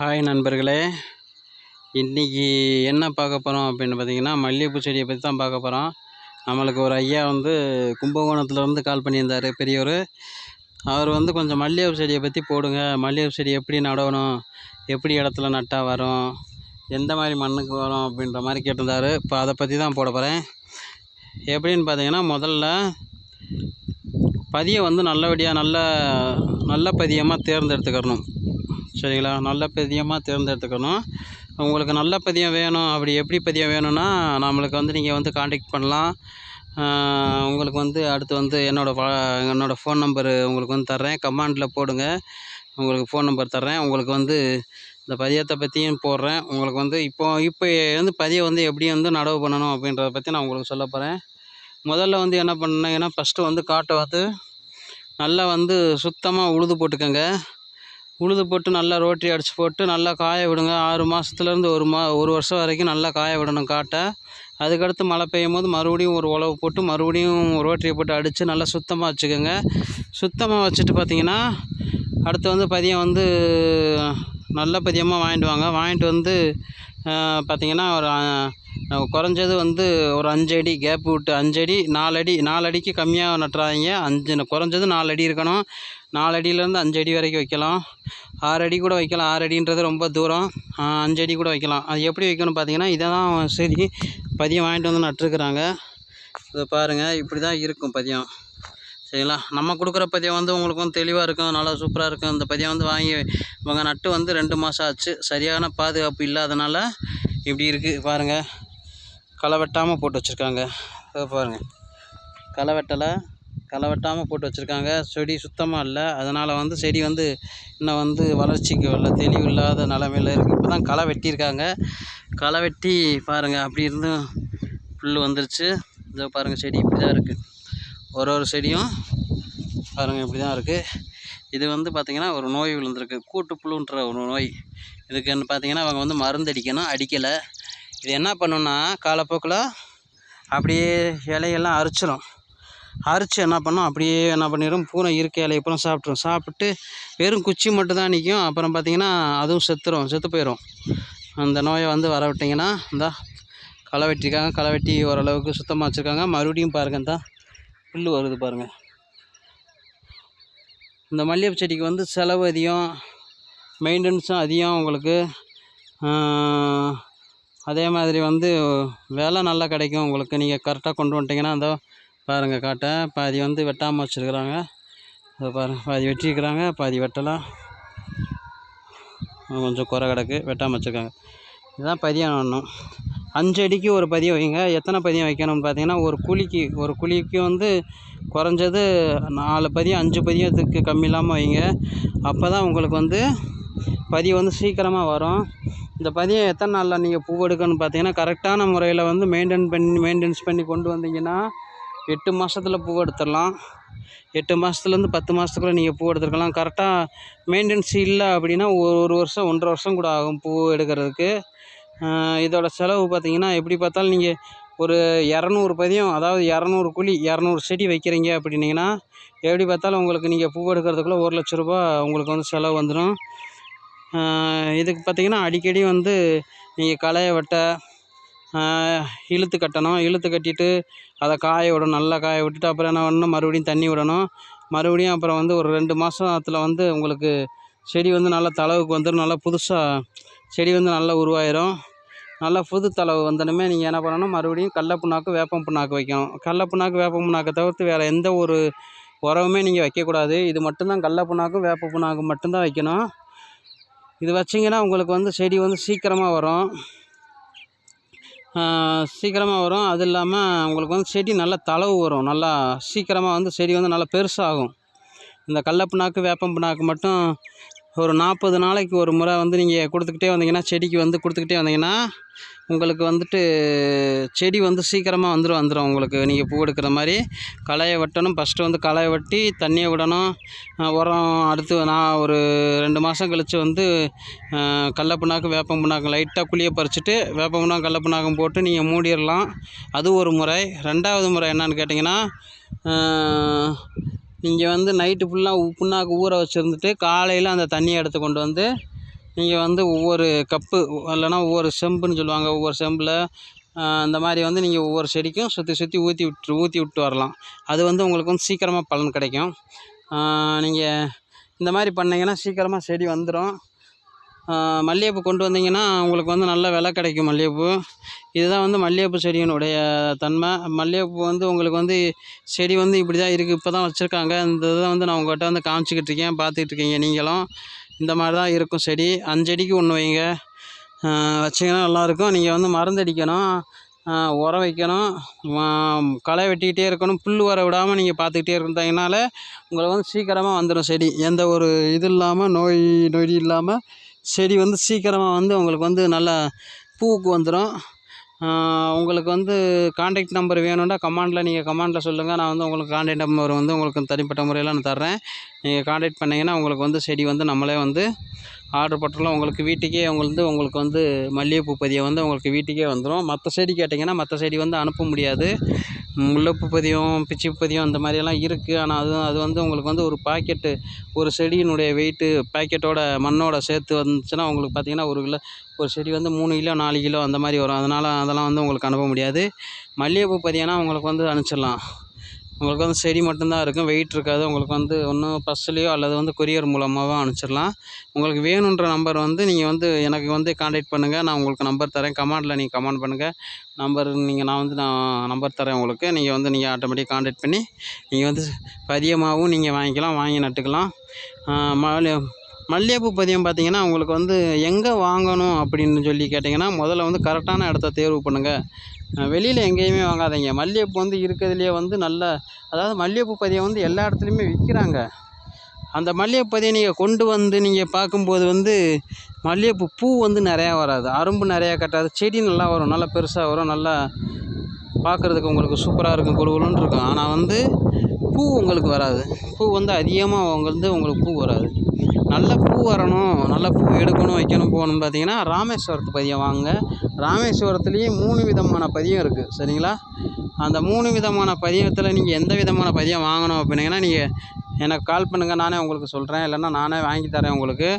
Hi நண்பர்களே. இன்றைக்கி என்ன பார்க்க போகிறோம் அப்படின்னு பார்த்தீங்கன்னா மல்லிகைப்பூ செடியை பற்றி தான் பார்க்க போகிறோம் நம்மளுக்கு ஒரு ஐயா வந்து கும்பகோணத்துலேருந்து கால் பண்ணியிருந்தார் பெரியவர் அவர் வந்து கொஞ்சம் மல்லிகைப்பூ செடியை பற்றி போடுங்க. மல்லிகைப்பூ செடி எப்படி நடணும்? எப்படி இடத்துல நட்டால் வரும்? எந்த மாதிரி மண்ணுக்கு வரும்? அப்படின்ற மாதிரி கேட்டிருந்தாரு. இப்போ அதை பற்றி தான் போட போகிறேன் எப்படின்னு பார்த்தீங்கன்னா முதல்ல பதியம் வந்து நல்லபடியாக நல்ல நல்ல பதியமாக தேர்ந்தெடுத்துக்கிறணும். சரிங்களா? நல்ல பதியமாக தேர்ந்தெடுத்துக்கணும். உங்களுக்கு நல்ல பதியம் வேணும். அப்படி எப்படி பதியம் வேணும்னா நம்மளுக்கு வந்து நீங்கள் வந்து காண்டாக்ட் பண்ணலாம். உங்களுக்கு வந்து அடுத்து வந்து என்னோடய என்னோடய ஃபோன் நம்பரு உங்களுக்கு வந்து தர்றேன். கமாண்டில் போடுங்க. உங்களுக்கு ஃபோன் நம்பர் தர்றேன். உங்களுக்கு வந்து இந்த பதியத்தை பற்றியும் போடுறேன். உங்களுக்கு வந்து இப்போ இப்போ வந்து பதியம் வந்து எப்படி வந்து நடவு பண்ணணும் அப்படின்றத பற்றி நான் உங்களுக்கு சொல்ல போகிறேன் முதல்ல வந்து என்ன பண்ணேன்னா ஃபஸ்ட்டு வந்து காட்டை வந்து நல்லா வந்து சுத்தமாக உழுது போட்டுக்கோங்க. உழுது போட்டு நல்லா ரோட்டரி அடித்து போட்டு நல்லா காய விடுங்க. ஆறு மாதத்துலேருந்து ஒரு மா ஒரு வருஷம் வரைக்கும் நல்லா காய விடணும் காட்டை. அதுக்கடுத்து மழை பெய்யும் போது மறுபடியும் ஒரு உழவு போட்டு மறுபடியும் ரோட்டரியை போட்டு அடித்து நல்லா சுத்தமாக வச்சுக்கோங்க. சுத்தமாக வச்சுட்டு பார்த்தீங்கன்னா அடுத்து வந்து பதியம் வந்து நல்ல பதியமாக வாங்கிட்டு வாங்க. வாங்கிட்டு வந்து பார்த்திங்கன்னா ஒரு குறைஞ்சது வந்து ஒரு அஞ்சு அடி கேப் விட்டு அஞ்சடி நாலடி நாலடிக்கு கம்மியாக நட்டுறாங்க அஞ்சு குறைஞ்சது நாலடி இருக்கணும். நாலு அடியிலேருந்து அஞ்சு அடி வரைக்கும் வைக்கலாம். ஆறு அடி கூட வைக்கலாம். ஆறு அடின்றது ரொம்ப தூரம். அஞ்சு அடி கூட வைக்கலாம். அது எப்படி வைக்கணும் பார்த்தீங்கன்னா இதை தான் சரி பதியம் வாங்கிட்டு வந்து நட்டுருக்குறாங்க. இதை பாருங்கள் இப்படி தான் இருக்கும் பதியம். சரிங்களா? நம்ம கொடுக்குற பதியம் வந்து உங்களுக்கு வந்து தெளிவாக இருக்கும் நல்லா சூப்பராக இருக்கும். இந்த பதியம் வந்து வாங்கி இவங்க நட்டு வந்து ரெண்டு மாதம் ஆச்சு. சரியான பாதுகாப்பு இல்லாதனால இப்படி இருக்குது பாருங்கள் களை வெட்டாமல் போட்டு வச்சுருக்காங்க. பாருங்கள் களை வெட்டலை. களை வெட்டாமல் போட்டு வச்சுருக்காங்க. செடி சுத்தமாக இல்லை. அதனால் வந்து செடி வந்து இன்னும் வந்து வளர்ச்சிக்கு வரல தெளிவு இல்லாத நிலமையில இருக்குது இப்போ தான் களை வெட்டியிருக்காங்க. களை வெட்டி பாருங்கள் அப்படி இருந்தும் புல் வந்துருச்சு. இதோ பாருங்கள் செடி இப்படி தான் இருக்குது ஒரு ஒரு செடியும் பாருங்கள் இப்படி தான் இருக்குது இது வந்து பார்த்திங்கன்னா ஒரு நோய் விழுந்திருக்கு. கூட்டுப்புழுன்ற ஒரு நோய். இதுக்குன்னு பார்த்திங்கன்னா பார்த்தீங்கன்னா அவங்க வந்து மருந்து அடிக்கணும் அடிக்கலை. இது என்ன பண்ணுன்னா காலப்போக்கில் அப்படியே இலையெல்லாம் அரிச்சிடும் அரிச்சு என்ன பண்ணும்? அப்படியே என்ன பண்ணிடும் பூனை இருக்க இலையை அப்புறம் சாப்பிட்ரும் சாப்பிட்டு வெறும் குச்சி மட்டும் தான் நிற்கும் அப்புறம் பார்த்தீங்கன்னா அதுவும் செத்துடும் செத்து போயிடும் அந்த நோயை வந்து வர விட்டிங்கன்னா இந்தா களை வெட்டியிருக்காங்க. களை வெட்டி ஓரளவுக்கு சுத்தமாக வச்சுருக்காங்க. மறுபடியும் பாருங்கள் தான் புல் வருது பாருங்கள் இந்த மல்லிகைப்பூ செடிக்கு வந்து செலவு அதிகம். மெயின்டெனன்ஸும் அதிகம் உங்களுக்கு. அதே மாதிரி வந்து விலை நல்லா கிடைக்கும். உங்களுக்கு நீங்கள் கரெக்டாக கொண்டு வந்துட்டிங்கன்னா அந்த பாருங்கள் காட்டை பாதி வந்து வெட்டாமல் வச்சுருக்குறாங்க. அதை பாருங்கள் பாதி வெட்டியிருக்கிறாங்க பாதி வெட்டலாம். கொஞ்சம் குறை கிடக்கு வெட்டாமல் வச்சுருக்காங்க. இதுதான் பதியம் ஒன்றும் அஞ்சு அடிக்கு ஒரு பதியம் வைங்க. எத்தனை பதியம் வைக்கணும்னு பார்த்தீங்கன்னா ஒரு குழிக்கு ஒரு குழிக்கு வந்து குறைஞ்சது நாலு பதியம் அஞ்சு பதியத்துக்கு கம்மி இல்லாமல் வைங்க. அப்போ தான் உங்களுக்கு வந்து பதியம் வந்து சீக்கிரமாக வரும். இந்த பதியம் எத்தனை நாளில் நீங்கள் பூ எடுக்கணும்னு பார்த்தீங்கன்னா கரெக்டான முறையில் வந்து மெயின்டைன் பண்ணி மெயின்டெனன்ஸ் பண்ணி கொண்டு வந்தீங்கன்னா எட்டு மாதத்தில் பூ எடுத்துடலாம். எட்டு மாதத்துலேருந்து பத்து மாதத்துக்குள்ளே நீங்கள் பூ எடுத்துருக்கலாம். கரெக்டாக மெயின்டெனன்ஸ் இல்லை அப்படின்னா ஒரு வருஷம் ஒன்றரை வருஷம் கூட ஆகும் பூ எடுக்கிறதுக்கு. இதோட செலவு பார்த்தீங்கன்னா எப்படி பார்த்தாலும் நீங்கள் ஒரு இரநூறு பதியம் அதாவது இரநூறு குழி இரநூறு செடி வைக்கிறீங்க அப்படின்னீங்கன்னா எப்படி பார்த்தாலும் உங்களுக்கு நீங்கள் பூ எடுக்கிறதுக்குள்ளே ஒரு லட்ச ரூபா உங்களுக்கு வந்து செலவு வந்துடும் இதுக்கு பார்த்தீங்கன்னா அடிக்கடி வந்து நீங்கள் களையை வெட்ட இழுத்து கட்டணும். இழுத்து கட்டிட்டு அதை காய விடணும். நல்லா காய விட்டுட்டு அப்புறம் என்ன பண்ணணும்? மறுபடியும் தண்ணி விடணும். மறுபடியும் அப்புறம் வந்து ஒரு ரெண்டு மாதத்தில் வந்து உங்களுக்கு செடி வந்து நல்லா தளவுக்கு வந்துடும் நல்லா புதுசாக செடி வந்து நல்லா உருவாயிரும். நல்லா புது தளவு வந்தனுமே நீங்கள் என்ன பண்ணணும்? மறுபடியும் கடல புண்ணாக்கு வேப்பம் புண்ணாக்கு வைக்கணும். கடல புண்ணாக்கு வேப்பம் புண்ணாக்கை தவிர்த்து வேறு எந்த ஒரு உரமுமே நீங்கள் வைக்கக்கூடாது இது மட்டும்தான் கடல புண்ணாக்கும் வேப்ப புண்ணாக்கு மட்டும்தான் வைக்கணும். இது வச்சிங்கன்னா உங்களுக்கு வந்து செடி வந்து சீக்கிரமாக வரும். சீக்கிரமாக வரும். அது இல்லாமல் உங்களுக்கு வந்து செடி நல்லா தளவு வரும். நல்லா சீக்கிரமாக வந்து செடி வந்து நல்லா பெருசாகும். இந்த கடல புண்ணாக்கு வேப்பம் புண்ணாக்கு மட்டும் ஒரு நாற்பது நாளைக்கு ஒரு முறை வந்து நீங்கள் கொடுத்துக்கிட்டே வந்தீங்கன்னா செடிக்கு வந்து கொடுத்துக்கிட்டே வந்தீங்கன்னா உங்களுக்கு வந்துட்டு செடி வந்து சீக்கிரமாக வந்துடும் வந்துடும் உங்களுக்கு. நீங்கள் பூ எடுக்கிற மாதிரி. களையை வெட்டணும். ஃபஸ்ட்டு வந்து களையை வெட்டி தண்ணியை விடணும். உரம் அடுத்து நான் ஒரு ரெண்டு மாதம் கழித்து வந்து அஹ் கடல புண்ணாக்கு வேப்பம் புண்ணாக்கு லைட்டாக குழியை பறிச்சுட்டு வேப்பம் புண்ணாக்கு கடல புண்ணாக்கும் போட்டு நீங்கள் மூடிடலாம். அது ஒரு முறை. ரெண்டாவது முறை என்னன்னு கேட்டிங்கன்னா நீங்கள் வந்து நைட்டு ஃபுல்லாக புண்ணாக்கு ஊற வச்சுருந்துட்டு காலையில் அந்த தண்ணியை எடுத்து கொண்டு வந்து நீங்கள் வந்து ஒவ்வொரு கப்பு இல்லைனா ஒவ்வொரு செம்புன்னு சொல்லுவாங்க ஒவ்வொரு செம்பில் அந்த மாதிரி வந்து நீங்கள் ஒவ்வொரு செடிக்கும் சுற்றி சுற்றி ஊற்றி விட்டு ஊற்றி விட்டு வரலாம். அது வந்து உங்களுக்கு வந்து சீக்கிரமாக பலன் கிடைக்கும். நீங்கள் இந்த மாதிரி பண்ணிங்கன்னா சீக்கிரமாக செடி வந்துடும் மல்லிகைப்பூ கொண்டு வந்தீங்கன்னா உங்களுக்கு வந்து நல்ல விலை கிடைக்கும் மல்லிகைப்பூ. இதுதான் வந்து மல்லிகைப்பூ செடியினுடைய தன்மை. மல்லிகைப்பூ வந்து உங்களுக்கு வந்து செடி வந்து இப்படி தான் இருக்குது இப்போ தான் வச்சுருக்காங்க. இந்த இதை வந்து நான் உங்கள்கிட்ட வந்து காமிச்சிக்கிட்டு இருக்கேன் பார்த்துட்ருக்கீங்க நீங்களும். இந்த மாதிரி தான் இருக்கும் செடி. அஞ்சடிக்கு ஒன்று வைங்க. வச்சிங்கன்னா நல்லாயிருக்கும் நீங்கள் வந்து மருந்தடிக்கணும் உரம் வைக்கணும். களை வெட்டிக்கிட்டே இருக்கணும். புல் வர விடாமல் நீங்கள் பார்த்துக்கிட்டே இருந்தீங்கனால உங்களுக்கு வந்து சீக்கிரமாக வந்துடும் செடி. எந்த ஒரு இது இல்லாமல் நோய் நொடி இல்லாமல் செடி வந்து சீக்கிரமாக வந்து உங்களுக்கு வந்து நல்லா பூவுக்கு வந்துடும் உங்களுக்கு வந்து காண்டாக்ட் நம்பர் வேணும்னா கமாண்டில் நீங்கள் கமாண்டில் சொல்லுங்கள் நான் வந்து உங்களுக்கு காண்டாக்ட் நம்பர் வந்து உங்களுக்கு தனிப்பட்ட முறையில் நான் தர்றேன். நீங்கள் காண்டாக்ட் பண்ணிங்கன்னா உங்களுக்கு வந்து செடி வந்து நம்மளே வந்து ஆர்டர் போட்டுடலாம். உங்களுக்கு வீட்டுக்கே வந்து உங்களுக்கு வந்து மல்லிகைப்பூ பதியை வந்து உங்களுக்கு வீட்டுக்கே வந்துடும் மற்ற செடி கேட்டிங்கன்னா மற்ற செடி வந்து அனுப்ப முடியாது. முல்லைப்பூ பதியம் பிச்சி பதியம் அந்த மாதிரியெல்லாம் இருக்குது ஆனால் அது அது வந்து உங்களுக்கு வந்து ஒரு பாக்கெட்டு ஒரு செடியினுடைய வெயிட்டு பாக்கெட்டோட மண்ணோட சேர்த்து வந்துச்சுன்னா உங்களுக்கு பார்த்தீங்கன்னா ஒரு கிலோ ஒரு செடி வந்து மூணு கிலோ நாலு கிலோ அந்த மாதிரி வரும். அதனால் அதெல்லாம் வந்து உங்களுக்கு அனுப்ப முடியாது. மல்லிகைப்பூ பதியம்னா உங்களுக்கு வந்து அனுப்பிச்சிடலாம். உங்களுக்கு வந்து செடி மட்டும்தான் இருக்கும் வெயிட் இருக்காது. உங்களுக்கு வந்து ஒன்றும் பஸ்ஸுலேயோ அல்லது வந்து கொரியர் மூலமாகவோ அனுப்பிச்சிடலாம். உங்களுக்கு வேணுன்ற நம்பர் வந்து நீங்கள் வந்து எனக்கு வந்து காண்டாக்ட் பண்ணுங்கள் நான் உங்களுக்கு நம்பர் தரேன். கமெண்டில் நீங்கள் கமெண்ட் பண்ணுங்கள் நம்பர் நீங்கள் நான் வந்து நான் நம்பர் தரேன் உங்களுக்கு. நீங்கள் வந்து நீங்கள் ஆட்டோமேட்டிக் காண்டாக்ட் பண்ணி நீங்கள் வந்து பதியமாகவும் நீங்கள் வாங்கிக்கலாம் வாங்கி நட்டுக்கலாம். மல்லி மல்லிகைப்பூ பதியம் பார்த்தீங்கன்னா உங்களுக்கு வந்து எங்கே வாங்கணும் அப்படின்னு சொல்லி கேட்டிங்கன்னா முதல்ல வந்து கரெக்டான இடத்த தேர்வு பண்ணுங்கள் வெளியில் எங்கேயுமே வாங்காதீங்க. மல்லிகைப்பூ வந்து இருக்கிறதுலையே வந்து நல்ல அதாவது மல்லிகைப்பூ பதியம் வந்து எல்லா இடத்துலையுமே விற்கிறாங்க அந்த மல்லிகைப்பூ நீங்கள் கொண்டு வந்து நீங்கள் பார்க்கும்போது வந்து மல்லிகைப்பூ பூ வந்து நிறையா வராது. அரும்பு நிறையா கட்டாது. செடி நல்லா வரும். நல்லா பெருசாக வரும். நல்லா பார்க்குறதுக்கு உங்களுக்கு சூப்பராக இருக்கும். குழுகுலுன்னு இருக்கும். ஆனால் வந்து பூ உங்களுக்கு வராது. பூ வந்து அதிகமாக வந்து உங்களுக்கு பூ வராது. நல்ல பூ வரணும் நல்ல பூ எடுக்கணும் வைக்கணும் போகணும்னு பார்த்தீங்கன்னா ராமேஸ்வரத்து பதியம் வாங்க ராமேஸ்வரத்துலேயும் மூணு விதமான பதியம் இருக்குது சரிங்களா? அந்த மூணு விதமான பதியத்தில் நீங்கள் எந்த விதமான பதியம் வாங்கணும் அப்படின்னீங்கன்னா நீங்கள் எனக்கு கால் பண்ணுங்கள் நானே உங்களுக்கு சொல்கிறேன் இல்லைன்னா நானே வாங்கி தரேன் உங்களுக்கு.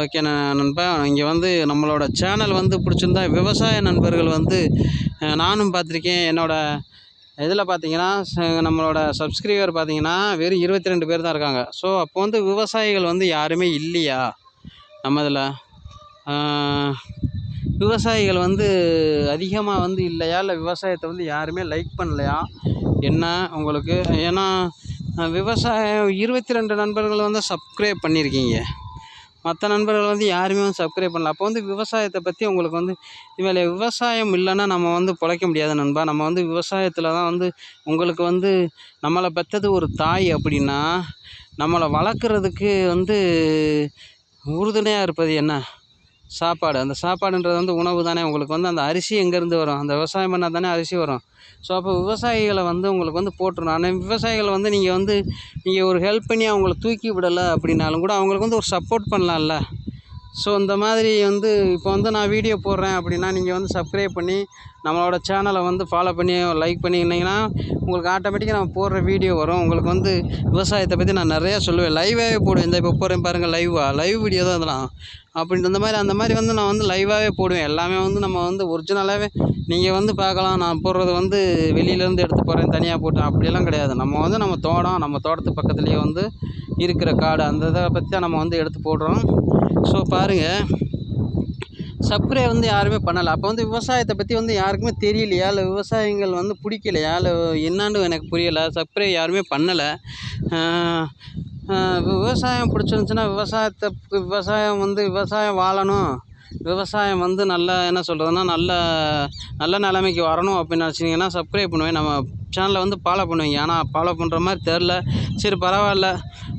ஓகே நண்பா இங்கே வந்து நம்மளோட சேனல் வந்து பிடிச்சிருந்தா விவசாய நண்பர்கள் வந்து நானும் பார்த்துருக்கேன். என்னோடய இதில் பார்த்தீங்கன்னா நம்மளோட சப்ஸ்கிரைபர் பார்த்தீங்கன்னா வெறும் இருபத்தி ரெண்டு பேர் தான் இருக்காங்க. ஸோ அப்போ வந்து விவசாயிகள் வந்து யாருமே இல்லையா? நம்ம இதில் விவசாயிகள் வந்து அதிகமாக வந்து இல்லையா? இல்லை விவசாயத்தை வந்து யாருமே லைக் பண்ணலையா? என்ன உங்களுக்கு? ஏன்னா விவசாயம் இருபத்தி ரெண்டு நண்பர்கள் வந்து சப்ஸ்கிரைப் பண்ணியிருக்கீங்க. மற்ற நண்பர்கள் வந்து யாருமே வந்து சப்ஸ்கிரைப் பண்ணல. அப்போ வந்து விவசாயத்தை பற்றி உங்களுக்கு வந்து இதில் விவசாயம் இல்லைன்னா நம்ம வந்து பிழைக்க முடியாது நண்பா. நம்ம வந்து விவசாயத்தில் தான் வந்து உங்களுக்கு வந்து நம்மளை பெற்றது ஒரு தாய் அப்படின்னா நம்மளை வளர்க்குறதுக்கு வந்து உறுதுணையாக இருப்பது என்ன? சாப்பாடு. அந்த சாப்பாடுன்றது வந்து உணவு தானே. உங்களுக்கு வந்து அந்த அரிசி எங்கேருந்து வரும்? அந்த விவசாயம் பண்ணால் தானே அரிசி வரும். ஸோ அப்போ விவசாயிகளை வந்து உங்களுக்கு வந்து போட்டுருணும் ஆனால் விவசாயிகளை வந்து நீங்கள் வந்து நீங்கள் ஒரு ஹெல்ப் பண்ணி அவங்கள தூக்கி விடலை அப்படின்னாலும் கூட அவங்களுக்கு வந்து ஒரு சப்போர்ட் பண்ணலாம்ல. ஸோ இந்த மாதிரி வந்து இப்போ வந்து நான் வீடியோ போடுறேன் அப்படின்னா நீங்கள் வந்து சப்ஸ்கிரைப் பண்ணி நம்மளோட சேனலை வந்து ஃபாலோ பண்ணி லைக் பண்ணியிருந்தீங்கன்னா உங்களுக்கு ஆட்டோமேட்டிக்காக நம்ம போடுற வீடியோ வரும். உங்களுக்கு வந்து விவசாயத்தை பற்றி நான் நிறையா சொல்லுவேன். லைவாகவே போடுவேன். இந்த இப்போ போகிறேன் பாருங்கள் லைவாக லைவ் வீடியோ தான் அதெல்லாம் அப்படின்ற மாதிரி அந்த மாதிரி வந்து நான் வந்து லைவாகவே போடுவேன். எல்லாமே வந்து நம்ம வந்து ஒரிஜினலாகவே நீங்கள் வந்து பார்க்கலாம். நான் போடுறது வந்து வெளியிலேருந்து எடுத்து போகிறேன் தனியாக போட்டேன் அப்படியெல்லாம் கிடையாது. நம்ம வந்து நம்ம தோட்டம் நம்ம தோட்டத்து பக்கத்துலேயே வந்து இருக்கிற காடு. அந்த இதை பற்றி தான் நம்ம வந்து எடுத்து போடுறோம். ஸோ பாருங்கள் சப்ரே வந்து யாருமே பண்ணலை. அப்போ வந்து விவசாயத்தை பற்றி வந்து யாருக்குமே தெரியலையா? இல்லை விவசாயிகள் வந்து பிடிக்கலையா? இல்லை என்னான்னு எனக்கு புரியலை. சப்ரே யாருமே பண்ணலை. விவசாயம் பிடிச்சிருந்துச்சின்னா விவசாயத்தை விவசாயம் வந்து விவசாயம் வாழணும். விவசாயம் வந்து நல்ல என்ன சொல்கிறதுன்னா நல்ல நல்ல நிலைமைக்கு வரணும் அப்படின்னு நினச்சிங்கன்னா சப்ஸ்கிரைப் பண்ணுவேன். நம்ம சேனலை வந்து ஃபாலோ பண்ணுவீங்க. ஆனால் ஃபாலோ பண்ணுற மாதிரி தெரில சரி பரவாயில்ல.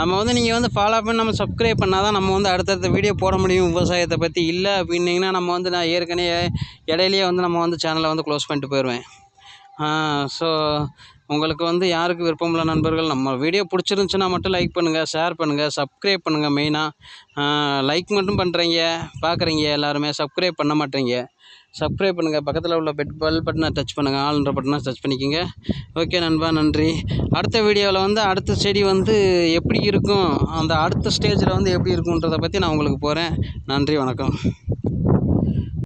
நம்ம வந்து நீங்கள் வந்து ஃபாலோ பண்ணி நம்ம சப்ஸ்கிரைப் பண்ணால் தான் நம்ம வந்து அடுத்தடுத்த வீடியோ போட முடியும். விவசாயத்தை பற்றி இல்லை அப்படின்னிங்கன்னா நம்ம வந்து நான் ஏற்கனவே இடையிலேயே வந்து நம்ம வந்து சேனலை வந்து க்ளோஸ் பண்ணிட்டு போயிடுவேன் ஸோ உங்களுக்கு வந்து யாருக்கு விருப்பமுள்ள நண்பர்கள் நம்ம வீடியோ பிடிச்சிருந்துச்சுன்னா மட்டும் லைக் பண்ணுங்கள் ஷேர் பண்ணுங்கள் சப்ஸ்கிரைப் பண்ணுங்கள் மெயினாக லைக் மட்டும் பண்ணுறீங்க பார்க்குறீங்க எல்லாருமே சப்ஸ்கிரைப் பண்ண மாட்டேங்க. சப்ஸ்கிரைப் பண்ணுங்கள் பக்கத்தில் உள்ள பெட் பல் பட்டனை டச் பண்ணுங்கள் ஆல்ன்ற பட்டனை டச் பண்ணிக்கோங்க. ஓகே நண்பா நன்றி. அடுத்த வீடியோவில் வந்து அடுத்த செடி வந்து எப்படி இருக்கும் அந்த அடுத்த ஸ்டேஜில் வந்து எப்படி இருக்குன்றதை பற்றி நான் உங்களுக்கு போகிறேன் நன்றி வணக்கம்.